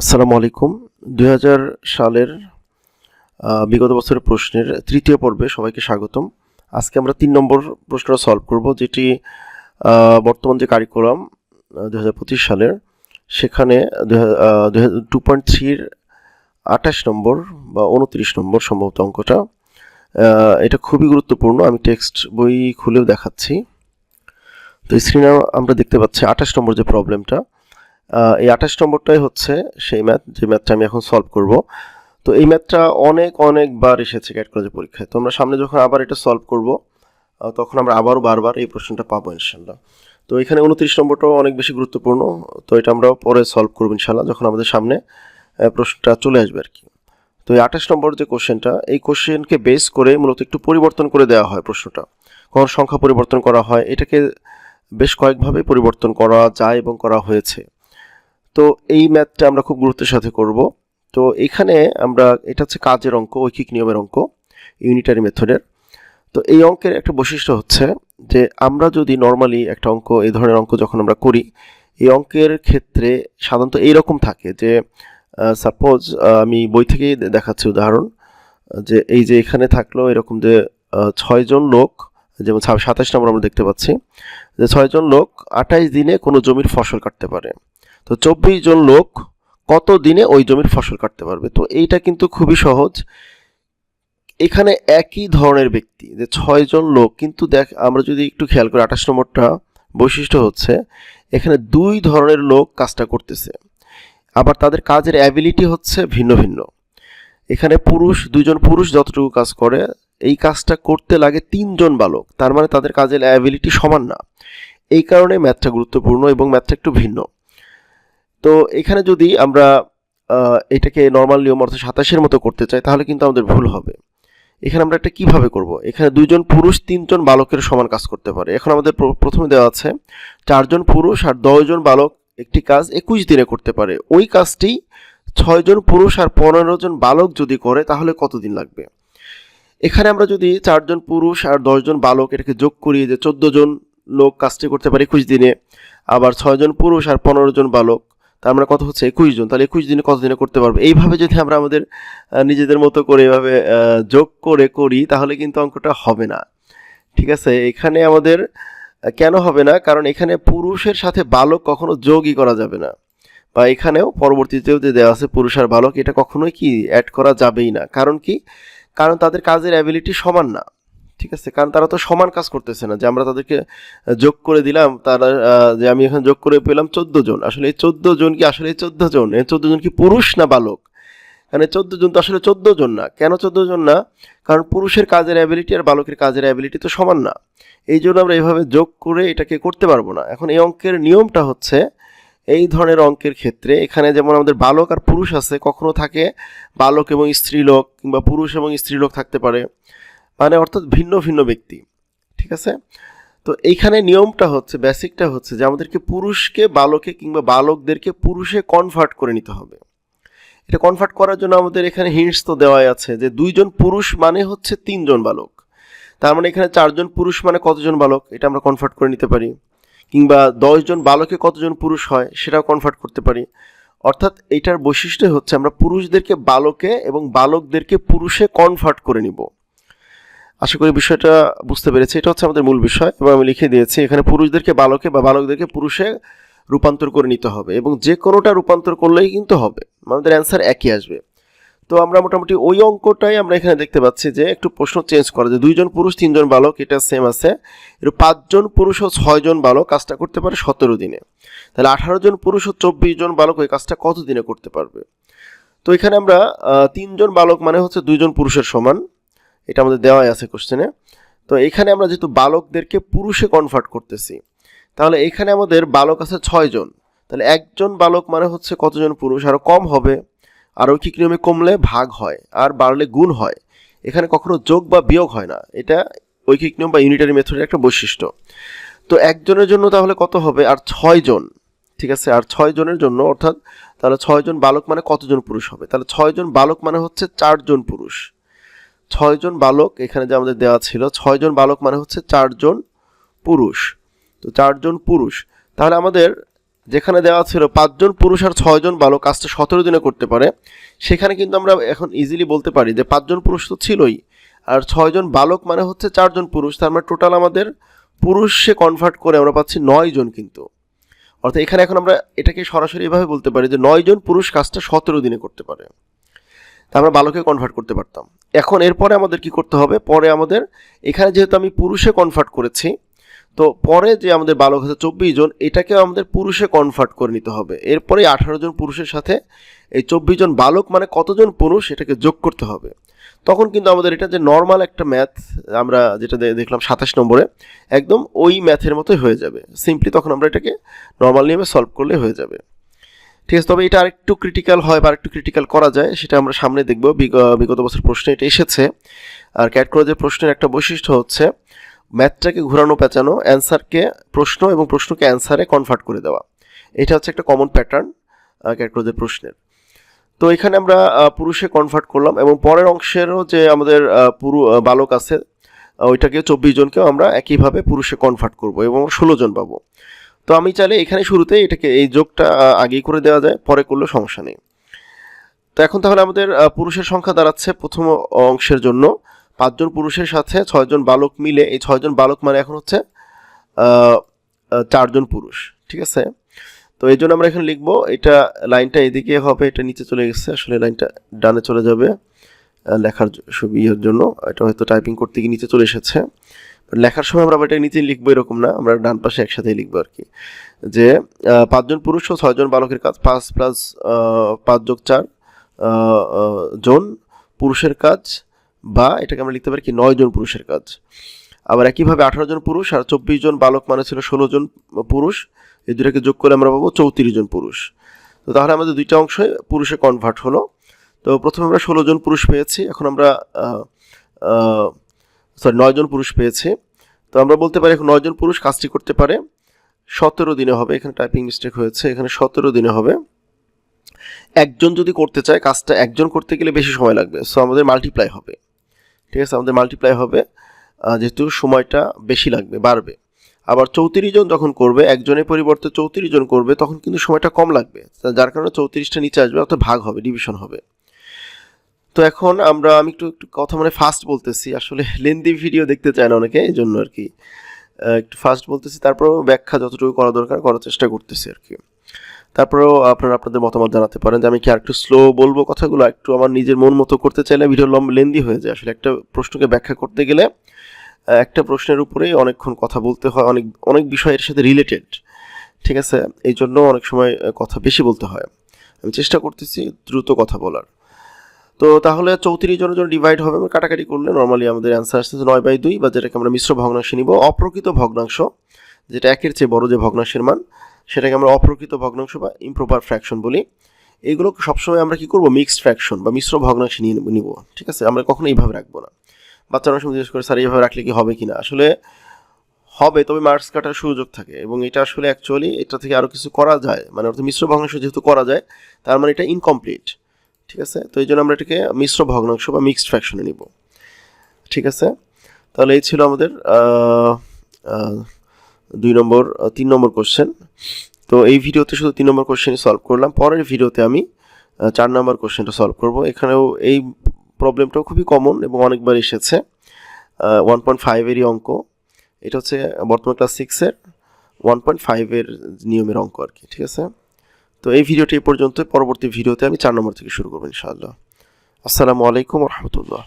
আসসালামু আলাইকুম। দু হাজার সালের বিগত বছরের প্রশ্নের তৃতীয় পর্বে সবাইকে স্বাগতম। আজকে আমরা তিন নম্বর প্রশ্নটা সলভ করব, যেটি বর্তমান যে কারিকুলাম দু হাজার পঁচিশ সালের, সেখানে টু পয়েন্ট থ্রির আঠাশ নম্বর বা উনত্রিশ নম্বর সম্ভবত অঙ্কটা। এটা খুবই গুরুত্বপূর্ণ, আমি টেক্সট বই খুলেও দেখাচ্ছি। তো স্ক্রিনে আমরা দেখতে পাচ্ছি আঠাশ নম্বর যে প্রবলেমটা এই আঠাশ নম্বরটাই হচ্ছে সেই ম্যাথ যে ম্যাথটা আমি এখন সলভ করব। তো এই ম্যাথটা অনেক, অনেকবার এসেছে ক্যাট কলেজের পরীক্ষায়। তো আমরা সামনে যখন আবার এটা সলভ করব তখন আমরা আবারও বারবার এই প্রশ্নটা পাবো ইনশাল্লাহ। তো এখানে উনত্রিশ নম্বরটাও অনেক বেশি গুরুত্বপূর্ণ। তো এটা আমরা পরে সলভ করব ইনশাল্লাহ, যখন আমাদের সামনে প্রশ্নটা চলে আসবে আর কি। তো এই আঠাশ নম্বর যে কোশ্চেনটা এই কোশ্চেনকে বেস করে মূলত একটু পরিবর্তন করে দেওয়া হয় প্রশ্নটা। কখন সংখ্যা পরিবর্তন করা হয়, এটাকে বেশ কয়েকভাবে পরিবর্তন করা যায় এবং করা হয়েছে। তো এই ম্যাথটা আমরা খুব গুরুত্বের সাথে করব। তো এখানে আমরা, এটা হচ্ছে কাজের অঙ্ক, ঐকিক নিয়মের অঙ্ক ইউনিটারি মেথডের তো এই অঙ্কের একটা বৈশিষ্ট্য হচ্ছে যে আমরা যদি নর্মালি একটা অঙ্ক, এই ধরনের অঙ্ক যখন আমরা করি, এই অঙ্কের ক্ষেত্রে সাধারণত এইরকম থাকে যে সাপোজ আমি বই থেকেই দেখাচ্ছি উদাহরণ, যে এই যে এখানে থাকল এরকম যে ছয়জন লোক, যেমন সাতাশ নম্বর আমরা দেখতে পাচ্ছি, যে ছয়জন লোক আঠাইশ দিনে কোনো জমির ফসল কাটতে পারে। তো চব্বিশ জন লোক কত দিনে ওই জমির ফসল কাটতে পারবে? তো এইটা কিন্তু খুবই সহজ। এখানে একই ধরনের ব্যক্তি, যে ছয়জন লোক, কিন্তু দেখ, আমরা যদি একটু খেয়াল করি, আঠাশ নম্বরটা বৈশিষ্ট্য হচ্ছে, এখানে দুই ধরনের লোক কাজটা করতেছে। আবার তাদের কাজের অ্যাবিলিটি হচ্ছে ভিন্ন ভিন্ন। এখানে পুরুষ দুজন পুরুষ যতটুকু কাজ করে, এই কাজটা করতে লাগে তিনজন বালক তার মানে তাদের কাজের অ্যাবিলিটি সমান না। এই কারণে ম্যাথটা গুরুত্বপূর্ণ এবং ম্যাথটা একটু ভিন্ন। তো এখানে যদি আমরা এটাকে নর্মাল নিয়ম অর্থাৎ সাতাশের মতো করতে চাই, তাহলে কিন্তু আমাদের ভুল হবে। এখানে আমরা এটা কীভাবে করব? এখানে দুইজন পুরুষ, তিনজন বালকের সমান কাজ করতে পারে। এখন আমাদের প্র- প্রথমে দেওয়া আছে, চারজন পুরুষ আর দশজন বালক একটি কাজ একুশ দিনে করতে পারে। ওই কাজটি ছয়জন পুরুষ আর পনেরো জন বালক যদি করে, তাহলে কতদিন লাগবে? এখানে আমরা যদি চারজন পুরুষ আর দশজন বালক এটাকে যোগ করি যে চোদ্দ জন লোক কাজটি করতে পারে একুশ দিনে, আবার ছয়জন পুরুষ আর পনেরো জন বালক তার মানে কত হচ্ছে? একুশ জন। তাহলে একুশ দিনে কত দিনে করতে পারব? এইভাবে যদি আমরা আমাদের নিজেদের মতো করে এভাবে যোগ করে করি, তাহলে কিন্তু অঙ্কটা হবে না। ঠিক আছে? এখানে আমাদের কেন হবে না? কারণ এখানে পুরুষের সাথে বালক কখনো যোগই করা যাবে না। বা এখানেও পরবর্তীতেও যে দেওয়া আছে পুরুষ আর বালক, এটা কখনোই কি অ্যাড করা যাবেই না। কারণ কি? কারণ তাদের কাজের অ্যাবিলিটি সমান না। ঠিক আছে, কারণ তারা তো সমান কাজ করতেছে না, যে আমরা তাদেরকে যোগ করে দিলাম, তারা যে আমি এখানে যোগ করে পেলাম চোদ্দ জন। আসলে এই চোদ্দ জন কি আসলে এই চোদ্দ জন? এই চোদ্দ জন কি পুরুষ না বালক? কারণ চোদ্দ জন তো আসলে চোদ্দ জন না। কেন চোদ্দ জন না? কারণ পুরুষের কাজের অ্যাবিলিটি আর বালকের কাজের অ্যাবিলিটি তো সমান না। এই জন্য আমরা এইভাবে যোগ করে এটাকে করতে পারব না। এখন এই অঙ্কের নিয়মটা হচ্ছে, এই ধরনের অঙ্কের ক্ষেত্রে এখানে যেমন আমাদের বালক আর পুরুষ আছে, কখনো থাকে বালক এবং স্ত্রীলোক কিংবা পুরুষ এবং স্ত্রীলোক থাকতে পারে। মানে অর্থাৎ ভিন্ন ভিন্ন ব্যক্তি, ঠিক আছে? তো এইখানে নিয়মটা হচ্ছে, বেসিকটা হচ্ছে যে আমাদেরকে পুরুষকে বালকে কিংবা বালকদেরকে পুরুষে কনভার্ট করে নিতে হবে। এটা কনভার্ট করার জন্য আমাদের এখানে হিন্টস তো দেওয়াই আছে যে দুইজন পুরুষ মানে হচ্ছে তিনজন বালক। তার মানে এখানে চারজন পুরুষ মানে কতজন বালক? এটা আমরা কনভার্ট করে নিতে পারি। কিংবা দশজন বালকে কতজন পুরুষ হয়, সেটাও কনভার্ট করতে পারি। অর্থাৎ এটার বৈশিষ্ট্য হচ্ছে আমরা পুরুষদেরকে বালকে এবং বালকদেরকে পুরুষে কনভার্ট করে নিব। আশা করি বিষয়টা বুঝতে পেরেছি। এটা হচ্ছে আমাদের মূল বিষয় এবং আমি লিখে দিয়েছি, এখানে পুরুষদেরকে বালকে বা বালকদেরকে পুরুষে রূপান্তর করে নিতে হবে এবং যে কোনোটা রূপান্তর করলেই কিন্তু হবে। আমাদের অ্যান্সার একই আসবে। তো আমরা মোটামুটি ওই অঙ্কটাই আমরা এখানে দেখতে পাচ্ছি যে একটু প্রশ্ন চেঞ্জ করা যে দুইজন পুরুষ, তিনজন বালক, এটা সেম আছে। একটু পাঁচজন পুরুষ ও ছয়জন বালক কাজটা করতে পারে সতেরো দিনে। তাহলে আঠারো জন পুরুষ ও চব্বিশ জন বালক ওই কাজটা কত দিনে করতে পারবে? তো এখানে আমরা তিনজন বালক মানে হচ্ছে দুইজন পুরুষের সমান। এটা আমাদের দেওয়াই আছে কোশ্চেনে তো এখানে আমরা যেহেতু বালকদেরকে পুরুষে কনভার্ট করতেছি, তাহলে এখানে আমাদের বালক আছে ছয়জন তাহলে একজন বালক মানে হচ্ছে কতজন পুরুষ? আরও কম হবে। আর ঐকিক নিয়মে কমলে ভাগ হয়, আর বাড়লে গুণ হয়। এখানে কখনো যোগ বা বিয়োগ হয় না। এটা ঐকিক নিয়ম বা ইউনিটারি মেথডের একটা বৈশিষ্ট্য। তো একজনের জন্য তাহলে কত হবে? আর ছয়জন ঠিক আছে? আর ছয় জনের জন্য, অর্থাৎ তাহলে ছয়জন বালক মানে কতজন পুরুষ হবে? তাহলে ছয়জন বালক মানে হচ্ছে চারজন পুরুষ। ছয়জন বালক এখানে যে আমাদের দেওয়া ছিল, ছয়জন বালক মানে হচ্ছে চারজন পুরুষ। তো চারজন পুরুষ। তাহলে আমাদের যেখানে দেওয়া ছিল পাঁচজন পুরুষ আর ছয়জন বালক কাজটা সতেরো দিনে করতে পারে। সেখানে কিন্তু আমরা এখন ইজিলি বলতে পারি যে পাঁচজন পুরুষ তো ছিলই, আর ছয়জন বালক মানে হচ্ছে চারজন পুরুষ। তার মানে টোটাল আমাদের পুরুষে কনভার্ট করে আমরা পাচ্ছি নয় জন কিন্তু। অর্থাৎ এখানে এখন আমরা এটাকে সরাসরি এভাবে বলতে পারি যে নয় জন পুরুষ কাজটা সতেরো দিনে করতে পারে। তা আমরা বালকে কনভার্ট করতে পারতাম। এখন এরপরে আমাদের কি করতে হবে? পরে আমাদের, এখানে যেহেতু আমি পুরুষে কনভার্ট করেছি, তো পরে যে আমাদের বালক আছে চব্বিশ জন, এটাকেও আমাদের পুরুষে কনভার্ট করে নিতে হবে। এরপরে আঠারো জন পুরুষের সাথে এই চব্বিশ জন বালক মানে কতজন পুরুষ এটাকে যোগ করতে হবে। তখন কিন্তু আমাদের এটা যে নর্মাল একটা ম্যাথ আমরা যেটা দেখলাম সাতাশ নম্বরে, একদম ওই ম্যাথের মতোই হয়ে যাবে। সিম্পলি তখন আমরা এটাকে নর্মাল নিয়মে সলভ করলে হয়ে যাবে। ঠিক আছে, তবে এটা আরেকটু ক্রিটিক্যাল হয় বা আরেকটু ক্রিটিক্যাল করা যায়, সেটা আমরা সামনে দেখব। বিগ- বিগত বছর প্রশ্নে এটা এসেছে। আর ক্যাট কলেজের প্রশ্নের একটা বৈশিষ্ট্য হচ্ছে ম্যাথটাকে ঘোরানো, পেঁচানো অ্যান্সারকে প্রশ্ন এবং প্রশ্নকে অ্যান্সারে কনভার্ট করে দেওয়া। এটা হচ্ছে একটা কমন প্যাটার্ন ক্যাট কলেজের প্রশ্নের। তো এখানে আমরা পুরুষে কনভার্ট করলাম এবং পরের অংশেরও যে আমাদের পুরু বালক আছে ওইটাকে চব্বিশ জনকেও আমরা একইভাবে পুরুষে কনভার্ট করব এবং ষোলো জন পাবো। তো আমি চাইলে এখানে শুরুতে এটাকে, এই যোগটা আগেই করে দেওয়া যায়, পরে করলেও সমস্যা নেই। তো এখন তাহলে আমাদের পুরুষের সংখ্যা দাঁড়াচ্ছে প্রথম অংশের জন্য। পাঁচজন পুরুষের সাথে ছয়জন বালক মিলে, এই ছয়জন বালক মানে এখন হচ্ছে চারজন পুরুষ, ঠিক আছে? তো এই জন্য আমরা এখানে লিখব, এটা লাইনটা এদিকে হবে, এটা নিচে চলে গেছে, আসলে লাইনটা ডানে চলে যাবে লেখার সুবিধার জন্য। এটা হয়তো টাইপিং করতে গিয়ে নিচে চলে এসেছে। লেখার সময় আমরা এটা নিচে লিখব এরকম না, আমরা ডান পাশে একসাথেই লিখব আর কি। যে পাঁচজন পুরুষ ও ছয়জন বালকের কাজ, পাঁচ প্লাস পাঁচ যোগ চার জন পুরুষের কাজ বা এটাকে আমরা লিখতে পারি কি নয় জন পুরুষের কাজ। আবার একইভাবে আঠারো জন পুরুষ আর চব্বিশ জন বালক মানে ছিল ষোলো জন পুরুষ, এই দুটাকে যোগ করে আমরা পাবো চৌত্রিশ জন পুরুষ। তো তাহলে আমাদের দুইটা অংশে পুরুষে কনভার্ট হলো। তো প্রথমে আমরা ষোলো জন পুরুষ পেয়েছি, এখন আমরা সরি, নয় জন পুরুষ পেয়েছি। তো আমরা বলতে পারি এখন নয় জন পুরুষ কাজটি করতে পারে। সতেরো দিনে হবে, এখানে টাইপিং মিস্টেক হয়েছে, এখানে সতেরো দিনে হবে। একজন যদি করতে চায়, কাজটা একজন করতে গেলে বেশি সময় লাগবে। সো আমাদের মাল্টিপ্লাই হবে। ঠিক আছে, আমাদের মাল্টিপ্লাই হবে যেহেতু সময়টা বেশি লাগবে, বাড়বে। আবার চৌত্রিশ জন যখন করবে, একজনের পরিবর্তে চৌত্রিশ জন করবে, তখন কিন্তু সময়টা কম লাগবে। যার কারণে চৌত্রিশটা নিচে আসবে, অর্থাৎ ভাগ হবে ডিভিশন হবে। তো এখন আমরা, আমি একটু একটু কথা মানে ফাস্ট বলতেছি, আসলে লেন্দি ভিডিও দেখতে চায় না অনেকে এই জন্য আর কি একটু ফাস্ট বলতেছি, তারপরেও ব্যাখ্যা যতটুকু করা দরকার, করার চেষ্টা করতেছি আর কি। তারপরেও আপনারা আপনাদের মতামত জানাতে পারেন যে আমি কি আরেকটু স্লো বলব কথাগুলো, একটু আমার নিজের মন মতো করতে চাইলে ভিডিও লম্ব লেন্দি হয়ে যায়। আসলে একটা প্রশ্নকে ব্যাখ্যা করতে গেলে একটা প্রশ্নের উপরেই অনেকক্ষণ কথা বলতে হয়, অনেক অনেক বিষয়ের সাথে রিলেটেড ঠিক আছে? এই জন্য অনেক সময় কথা বেশি বলতে হয়। আমি চেষ্টা করতেছি দ্রুত কথা বলার। তো তাহলে চৌত্রিশ জনের জন্য ডিভাইড হবে কাটাকাটি করলে নর্মালি আমাদের অ্যান্সার আসছে নয় বাই দুই বা যেটাকে আমরা মিশ্র ভগ্নাংশ নিব, অপ্রকৃত ভগ্নাংশ, যেটা একের চেয়ে বড় যে ভগ্নাংশের মান, সেটাকে আমরা অপ্রকৃত ভগ্নাংশ বা ইমপ্রপার ফ্র্যাকশন বলি। এগুলো সবসময় আমরা কি করব? মিক্সড ফ্র্যাকশন বা মিশ্র ভগ্নাংশ নিয়ে নিব ঠিক আছে? আমরা কখনো এইভাবে রাখব না। বাচ্চারা সময় জিজ্ঞেস করে, স্যার, এইভাবে রাখলে কি হবে কি না আসলে হবে, তবে মার্কস কাটার সুযোগ থাকে এবং এটা আসলে অ্যাকচুয়ালি এটা থেকে আরও কিছু করা যায়। মানে অর্থাৎ মিশ্র ভগ্নাংশ যেহেতু করা যায়, তার মানে এটা ইনকমপ্লিট ঠিক আছে? তো এই জন্য আমরা এটাকে মিশ্র ভগ্নাংশ বা মিক্সড ফ্র্যাকশনে নিব। ঠিক আছে? তাহলে এই ছিল আমাদের দুই নম্বর তিন নম্বর কোশ্চেন তো এই ভিডিওতে শুধু তিন নম্বর কোশ্চেনই সলভ করলাম। পরের ভিডিওতে আমি চার নম্বর কোশ্চেনটা সলভ করব। এখানেও এই প্রবলেমটাও খুবই কমন এবং অনেকবার এসেছে। ওয়ান পয়েন্ট ফাইভেরই অঙ্ক। এটা হচ্ছে বর্তমান ক্লাস সিক্সের ওয়ান পয়েন্ট ফাইভের নিয়মের অঙ্ক আর কি, ঠিক আছে? তো এই ভিডিওটি পর্যন্ত পরবর্তী ভিডিওতে আমি চার নম্বর থেকে শুরু করব ইনশাআল্লাহ। আসসালামু আলাইকুম রহমতুল্লাহ।